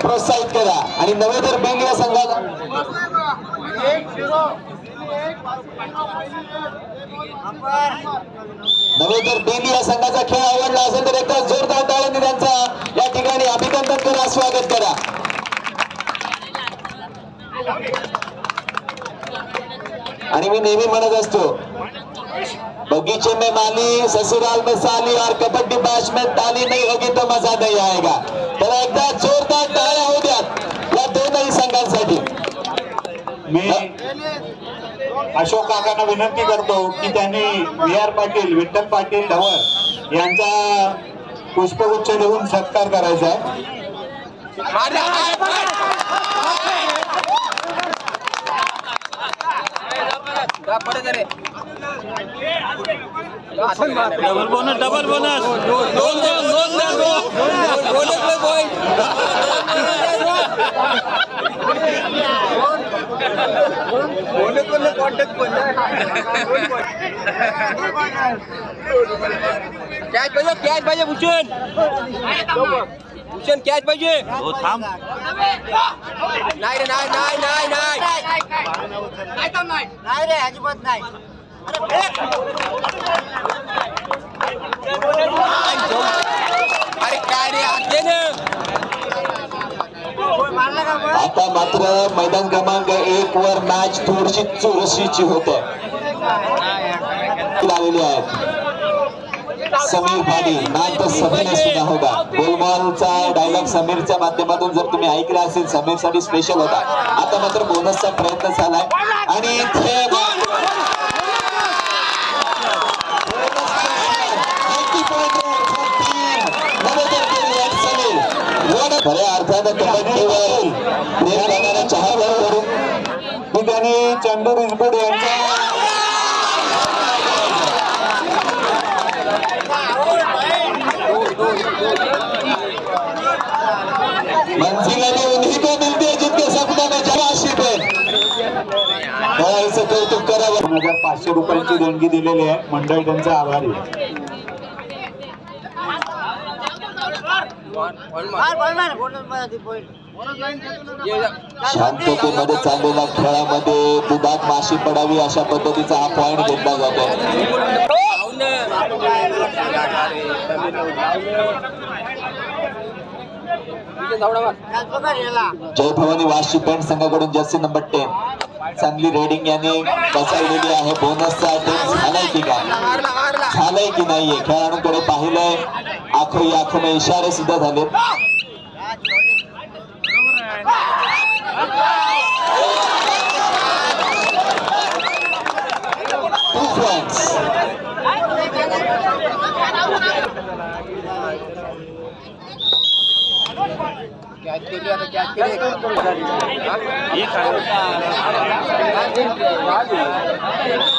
प्रोत्साहित करा आणि नवे तर बँक या संघाला नवे तर बेंग या संघाचा खेळ आवडला असेल तर एकदा जोरदार टाळ्यांनी त्यांचा या ठिकाणी अभिनंदन करा स्वागत करा. आणि मी नेहमी म्हणत असतो बगीचे में माली ससुराल में साली और कबड्डी मैच में ताली नहीं होगी तो मजा नहीं आएगा। तर एकदा जोरदार टाळ्या होऊ द्यात या दोनही संघांसाठी. मी अशोक काकांना विनंती करतो की त्यांनी व्ही आर पाटील विठ्ठल पाटील ढवळ यांचा पुष्पगुच्छ देऊन सत्कार करायचा आहे. डबल बोनस डबल बोनस दोन दोन दोन कॅच पाहिजे कॅच पाहिजे भूषण भूषण कॅच पाहिजे हो थांब नाही रे नाही नाही नाही नाही नाही रे अजिबात नाही अरे काय रे आता मात्र मैदान क्रमांक एक वर मॅच थोडीशी चुरशीची होत. आलेली आहेत. समीर भाडी नाम तर सभेने सुद्धा होता गोलमालचा डायलॉग समीरच्या माध्यमातून जर तुम्ही ऐकला असेल समीरसाठी स्पेशल होता. आता मात्र बोनसचा प्रयत्न झालाय. आणि खऱ्या अर्थानं कबड्डीवर प्रेम करणाऱ्या भर करून. मी चंदू रिजबुड यांचा मंजिल उन्हीं को मिलती है. जिनके सपनों में जवाशिप है बळाईचं कौतुक करावं पाचशे रुपयांची देणगी दिलेली आहे. मंडळ त्यांचा आभारी आहे. शांततेमध्ये चाललेल्या खेळामध्ये दुधात माशी पडावी अशा पद्धतीचा हा पॉइंट घेतला जातो. जय भवानी वाशी पेंट संघाकडून जर्सी नंबर टेन. चांगली रेडिंग यांनी बसवलेली आहे. बोनसचा अटेम्प्ट झालाय की काय? नाहीये खेळाडूंकडे पाहिलंय आखो ही आखो में इशारे सुद्धा झालेत Two